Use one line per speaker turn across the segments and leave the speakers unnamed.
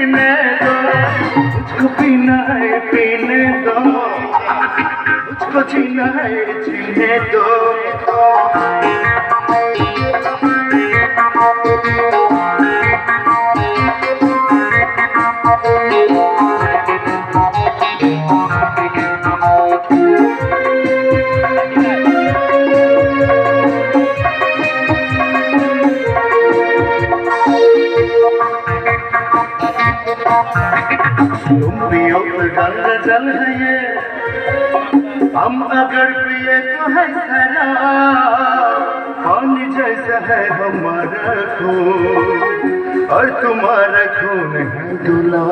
पीने दो मुझको पीना है पीने दो मुझको जीना है जीने दो तुम पियो तो जल है हम अगर पिए तो है खरा। पानी जैसा है हमारा खून? और तुम्हारा खून है दुला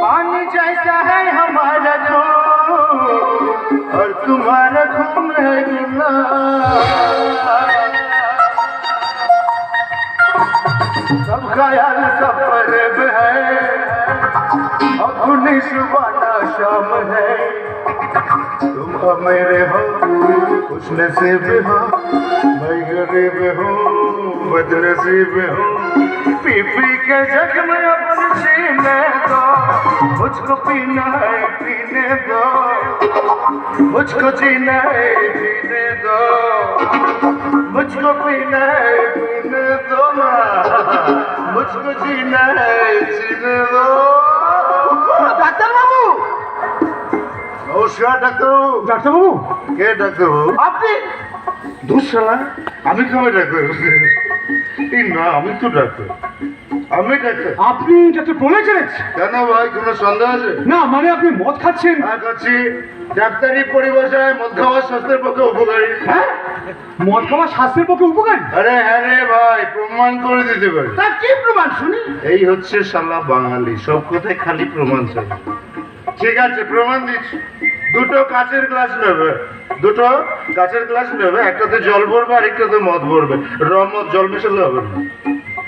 पानी जैसा है हमारा सब ख्याल सब है, अपनी सुबाना शाम है। तुम मेरे हो खुश नसीब हो, मैं गरीब हूँ बदनसीब हूँ। पी पी के जख्म अपने सीने दो, मुझको पीना है, पीने दो। मुझको जीना है, जीने दो। मुझको पीना है, पीने
ডাক্তারবাবু!
নমস্কার ডাক্তারবাবু।
ডাক্তারবাবু!
কে ডাক্তারবাবু?
আপনি
দুঃশালা আমি কবে ডাক্তার। এই না আমি তো ডাক্তার। আমি ডাক্তার
আপনি ডাক্তার প্রলয় চ্যালেঞ্জ
কেন ভাই কোনো সন্দেহ আছে?
না মানে আপনি মদ খাচ্ছেন।
হ্যাঁ করছি ডাক্তারি পরিভাষায় মধ্যমা স্বাস্থ্যের পক্ষে উপকারী।
হ্যাঁ? মদ খাওয়া স্বাস্থ্যের পক্ষে উপকারী?
আরে হ্যাঁ রে ভাই প্রমাণ করে দিতে পারি।
তার কি প্রমাণ শুনি।
এই হচ্ছে শালা বাঙালি সব কথায় খালি প্রমাণ চাই। ঠিক আছে প্রমাণ দিচ্ছি। দুটো কাচের গ্লাস নেবে। দুটো কাচের গ্লাস নেবে একটাতে জল ভরবে আর একটাতে মদ ভরবে। রম মদ জল মেশালে হবে না।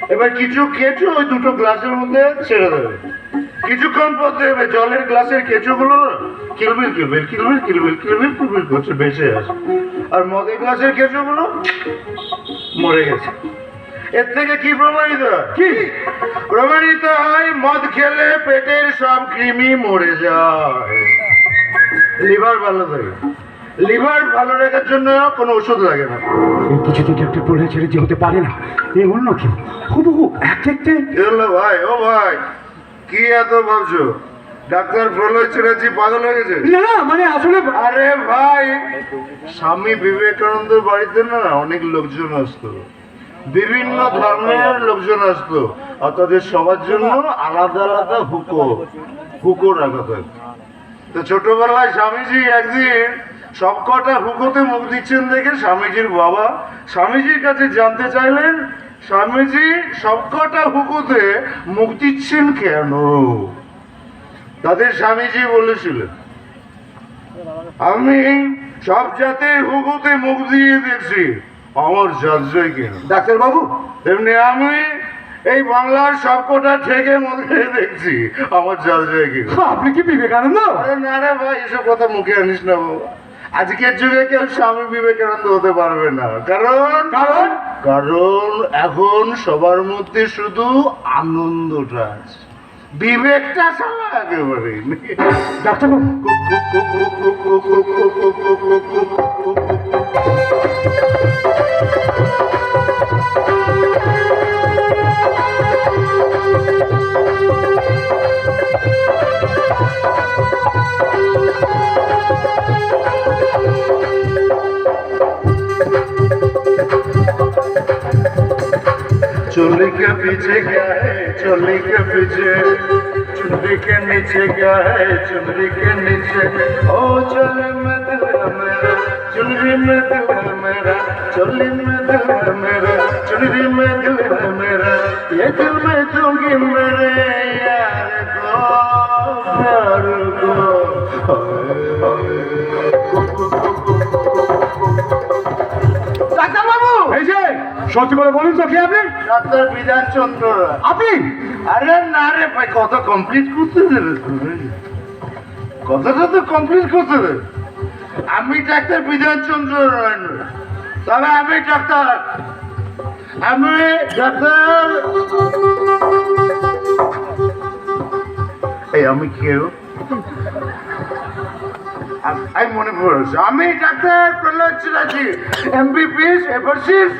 এবার কিছু কেঁচো ওই দুটো গ্লাসের মধ্যে ছেড়ে দেবে। কিছুক্ষণ পর দেবে জলের গ্লাসের কেঁচোগুলো কিলবিল কিলবিল কিলবিল কিলবিল কিলবিল কিলবিল করছে ভেসে আছে আর মদের গ্লাসের কেঁচোগুলো মরে গেছে। এর থেকে কি প্রমাণিত? হয়? কি? প্রমাণিত হয় মদ খেলে পেটের সব কৃমি মরে যায়। লিভার ভালো থাকে। লিভার ভালো রাখার জন্য কোনো ওষুধ লাগে না।
এই কিছুদিন ডাক্তার প্রলয় চ্যালেঞ্জ হতে পারে না। এই অন্য কেউ। হুবহু এক দেখতে
কি হলো ভাই ও ভাই কি এত ভাবছ? ডাক্তার প্রলয় চ্যাটার্জি পাগল হয়ে গেছে?
না না মানে আসলে
আরে ভাই স্বামী বিবেকানন্দের বাড়িতে না অনেক লোকজন আসতো। বিভিন্ন ধর্মের লোকজন আসতো। আর তাদের সবার জন্য আলাদা আলাদা হুকো হুকো রাখা থাকতো তো ছোটবেলায় স্বামীজি একদিন সবকটা হুকোতে মুখ দিচ্ছেন দেখে স্বামীজির বাবা। স্বামীজির কাছে জানতে চাইলেন স্বামীজি সবকটা হুকোতে মুখ দিচ্ছেন কেন? তাদের স্বামীজি বলেছিলেন আমি সব জাতের হুকুতে মুখ দিয়ে দেখছি আমার যাত্রাই কেন?
ডাক্তারবাবু?
তেমনি আমি এই বাংলার সবকটা ঠেকে মদ খেয়ে দেখছি আমার যাত্রাই কেন?
আপনি কি বিবেকানন্দ?
আরে না রে ভাই এসব কথা মুখে আনিস না বাবা। আজকের যুগে কেউ স্বামী বিবেকানন্দ হতে পারবে না কারণ
কারণ
কারণ এখন সবার মধ্যে শুধু আনন্দটা আছে বিবেকটা সালা একেবারে নেই। चोली के पीछे क्या है? चोली के पीछे। चुनरी के नीचे क्या है? चुनरी के नीचे। ओ चोली में दिल मेरा, चुनरी में दिल मेरा, चोली में दिल मेरा, चुनरी में दिल मेरा। ये दिल में दूँगी मेरे यार को, प्यार को।
সত্যি করে বলুন তো কে আপনি?
ডাক্তার বিধান চন্দ্র
আপনি?
আরে না রে ভাই কথা কমপ্লিট করতে দেবে কথাটা তো কমপ্লিট করতে দেবে? আমি ডাক্তার বিধান চন্দ্র তবে আমি ডাক্তার। আমি ডাক্তার। এই আমি কেউ আমি মনে পড়েছে আমি ডাক্তার প্রহ্লাদ চ্যাটার্জি এমবিবিএস এভারসিস